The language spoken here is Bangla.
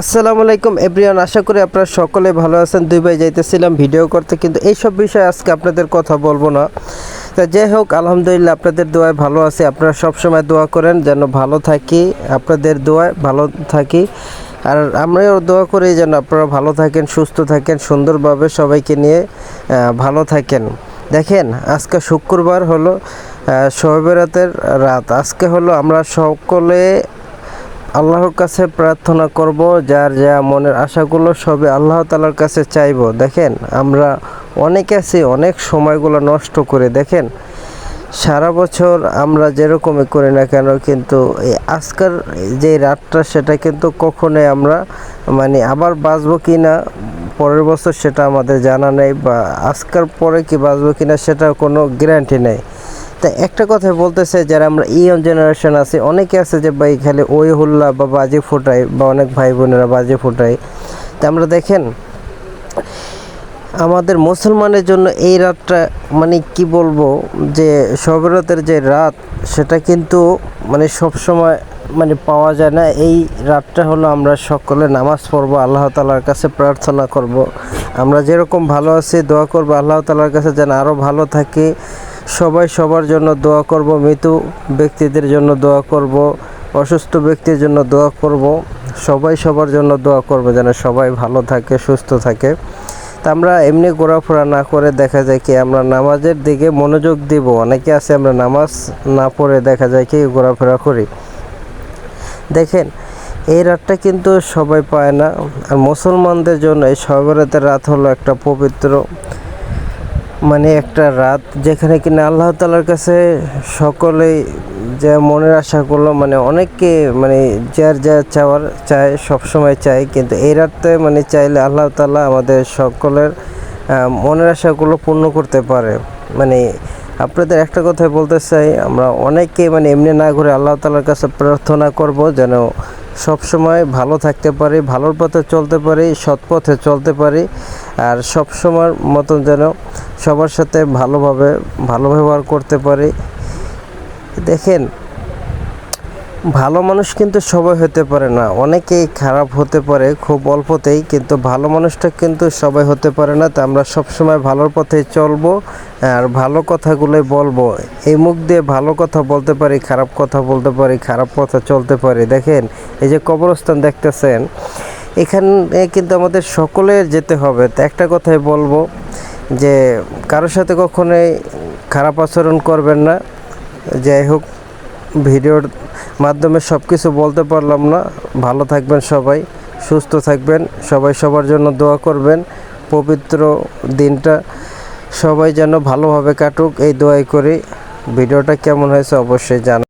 আসসালামু আলাইকুম, এভরিওয়ান, আশা করি আপনারা সকলে ভালো আছেন। দুই ভাই যাইতেছিলাম ভিডিও করতে, কিন্তু এইসব বিষয়ে আজকে আপনাদের কথা বলব না। তা যাই হোক, আলহামদুলিল্লাহ আপনাদের দোয়ায় ভালো আছি। আপনারা সবসময় দোয়া করেন, যেন ভালো থাকি। আপনাদের দোয়ায় ভালো থাকি। আর আমরাও দোয়া করি যেন আপনারা ভালো থাকেন, সুস্থ থাকেন, সুন্দরভাবে সবাইকে নিয়ে ভালো থাকেন। দেখেন, আজকে শুক্রবার হলো শহবেরাতের রাত। আজকে হলো আমরা সকলে আল্লাহর কাছে প্রার্থনা করব, যার যা মনের আশাগুলো সবে আল্লাহ তালার কাছে চাইব। দেখেন, আমরা অনেকে আছি, অনেক সময়গুলো নষ্ট করে। দেখেন, সারা বছর আমরা যেরকমই করি না কেন, কিন্তু এই আজকের যে রাতটা, সেটা কিন্তু কখনোই আমরা মানে আবার বাঁচবো কি না পরের বছর সেটা আমাদের জানা নেই, বা আজকের পরে কি বাঁচবো কি না সেটা কোনো গ্যারান্টি নেই। তা একটা কথা বলতেছে যারা আমরা ইয়ং জেনারেশন আছে, অনেকে আছে যে ভাই খালি ওই হুল্লা বা বাজে ফোটাই বা অনেক ভাই বোনেরা বাজে ফোটাই তা আমরা দেখেন, আমাদের মুসলমানের জন্য এই রাতটা মানে কি বলব যে সবরাতের যে রাত, সেটা কিন্তু মানে সব সময় মানে পাওয়া যায় না। এই রাতটা হলো আমরা সকলে নামাজ পড়ব, আল্লাহ তালার কাছে প্রার্থনা করব। আমরা যেরকম ভালো আছি, দোয়া করব, আল্লাহ তালার কাছে যেন আরও ভালো থাকি। সবাই সবার জন্য দোয়া করব মৃত্যু ব্যক্তিদের জন্য দোয়া করব, অসুস্থ ব্যক্তির জন্য দোয়া করব, সবাই সবার জন্য দোয়া করব যেন সবাই ভালো থাকে, সুস্থ থাকে। তা আমরা এমনি ঘোরাফেরা না করে দেখা যায় কি আমরা নামাজের দিকে মনোযোগ দিব, অনেকে আছে আমরা নামাজ না পড়ে দেখা যায় কি ঘোরাফেরা করি। দেখেন, এই রাতটা কিন্তু সবাই পায় না। আর মুসলমানদের জন্য এই সবরাতের রাত হলো একটা পবিত্র মানে একটা রাত যেখানে কিনা আল্লাহ তালার কাছে সকলেই যে মনের আশাগুলো মানে অনেককে মানে যার যা চাওয়ার চায়, সবসময় চায়। কিন্তু এই রাতে মানে চাইলে আল্লাহ তালা আমাদের সকলের মনের আশাগুলো পূর্ণ করতে পারে। মানে আপনাদের একটা কথাই বলতে চাই, আমরা অনেকে মানে এমনি না ঘুরে আল্লাহ তালার কাছে প্রার্থনা করব যেন সব সময় ভালো থাকতে পারি, ভালোর পথে চলতে পারি, সৎ পথে চলতে পারি। আর সব সময় মতন যেন সবার সাথে ভালোভাবে, ভালো ব্যবহার করতে পারি। দেখেন, ভালো মানুষ কিন্তু সবাই হতে পারে না। অনেকেই খারাপ হতে পারে, খুব অল্পতেই, কিন্তু ভালো মানুষটা কিন্তু সবাই হতে পারে না। তা আমরা সবসময় ভালোর পথে চলবো আর ভালো কথাগুলোই বলব। এই মুখ দিয়ে ভালো কথা বলতে পারি, খারাপ কথা বলতে পারি, খারাপ কথা চলতে পারি। দেখেন, এই যে কবরস্থান দেখতেছেন, এখানে কিন্তু আমাদের সকলের যেতে হবে। তো একটা কথাই বলব যে কারোর সাথে কখনোই খারাপ আচরণ করবেন না। যাই হোক, ভিডিওর মাধ্যমে সব কিছু বলতে পারলাম না। ভালো থাকবেন সবাই, সুস্থ থাকবেন, সবাই সবার জন্য দোয়া করবেন। পবিত্র দিনটা সবাই যেন ভালোভাবে কাটুক, এই দোয়াই করি। ভিডিওটা কেমন হয়েছে অবশ্যই জানা